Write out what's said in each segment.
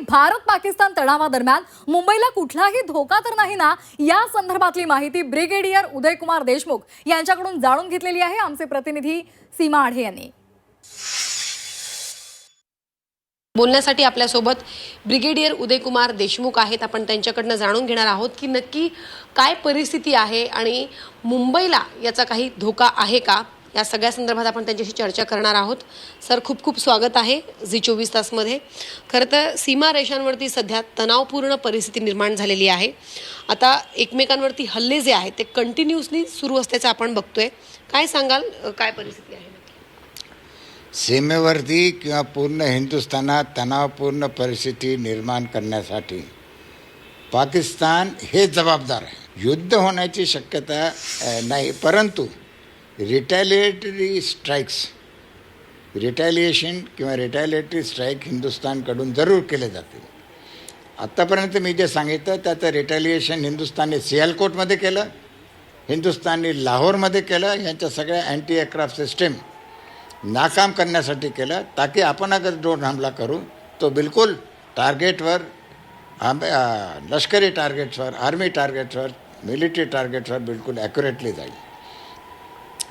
भारत पाकिस्तान तणावादरम्यान मुंबईला कुठलाही धोका तर नाही ना? या संदर्भातली माहिती ब्रिगेडियर उदयकुमार देशमुख यांच्याकडून जाणून घेतलेली आहे. आमचे प्रतिनिधी सीमा आढे यांनी. बोलण्यासाठी आपल्यासोबत ब्रिगेडियर उदयकुमार देशमुख आहेत. आपण त्यांच्याकडनं जाणून घेणार आहोत की नक्की काय परिस्थिती आहे आणि मुंबईला याचा काही धोका आहे का? या सगळ्या संदर्भात आपण त्यांच्याशी चर्चा करणार आहोत. सर खूप खूप स्वागत आहे झी चोवीस तासमध्ये. खरं तर सीमा रेषांवरती सध्या तणावपूर्ण परिस्थिती निर्माण झालेली आहे. आता एकमेकांवरती हल्ले जे आहेत ते कंटिन्युअसली सुरू असल्याचं आपण बघतोय. काय सांगाल? काय परिस्थिती आहे? सीमेवरती किंवा पूर्ण हिंदुस्थानात तणावपूर्ण परिस्थिती निर्माण करण्यासाठी पाकिस्तान हे जबाबदार आहे. युद्ध होण्याची शक्यता नाही परंतु रिटॅलिएटरी स्ट्राईक्स रिटॅलिएशन किंवा रिटॅलिएटरी स्ट्राईक हिंदुस्थानकडून जरूर केले जातील. आत्तापर्यंत मी जे सांगितलं त्याचं रिटॅलिएशन हिंदुस्थानने सियालकोटमध्ये केलं हिंदुस्थानने लाहोरमध्ये केलं यांच्या सगळ्या अँटी एअरक्राफ्ट सिस्टीम नाकाम करण्यासाठी केलं ताकी आपण अगर ड्रोन हमला करू तो बिलकुल टार्गेटवर आम लष्करी टार्गेट्सवर आर्मी टार्गेट्सवर मिलिटरी टार्गेट्सवर बिलकुल ॲक्युरेटली जाईल.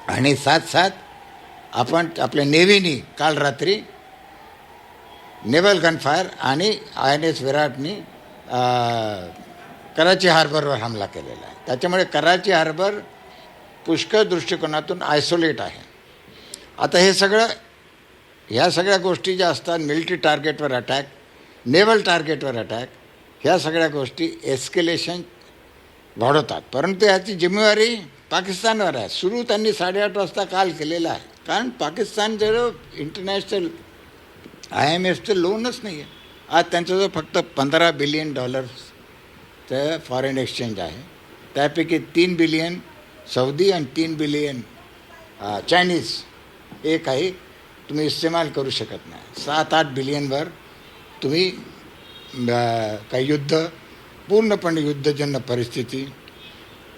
आणि साथ साथ आपण आपल्या नेव्हीनी काल रात्री नेव्हल गनफायर आणि आय एन एस विराटनी कराची हार्बरवर हमला केलेला आहे. त्याच्यामुळे कराची हार्बर पुष्कळ दृष्टिकोनातून आयसोलेट आहे. आता हे सगळं ह्या सगळ्या गोष्टी ज्या असतात मिलिटरी टार्गेटवर अटॅक नेव्हल टार्गेटवर अटॅक ह्या सगळ्या गोष्टी एस्केलेशन वाढवतात परंतु याची जिम्मेवारी पाकिस्तानवर आहे. सुरू त्यांनी साडेआठ वाजता काल केलेला आहे. कारण पाकिस्तान जर इंटरनॅशनल आय एम एफचं लोनच नाही आहे आज त्यांच्याजवळ फक्त पंधरा बिलियन डॉलर्सचं फॉरेन एक्सचेंज आहे. त्यापैकी तीन बिलियन सौदी आणि तीन बिलियन चायनीज हे काही तुम्ही इस्तेमाल करू शकत नाही. सात आठ बिलियनवर तुम्ही काही युद्ध पूर्णपणे युद्धजन्य परिस्थिती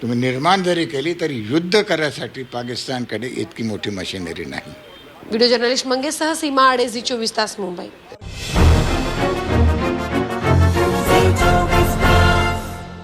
तुम्ही निर्माण जरी केली तरी युद्ध करायसाठी पाकिस्तानकडे इतकी मोठी मशिनरी नाही. व्हिडिओ जर्नलिस्ट मंगेशसह सीमा आडे झी चोवीस तास मुंबई.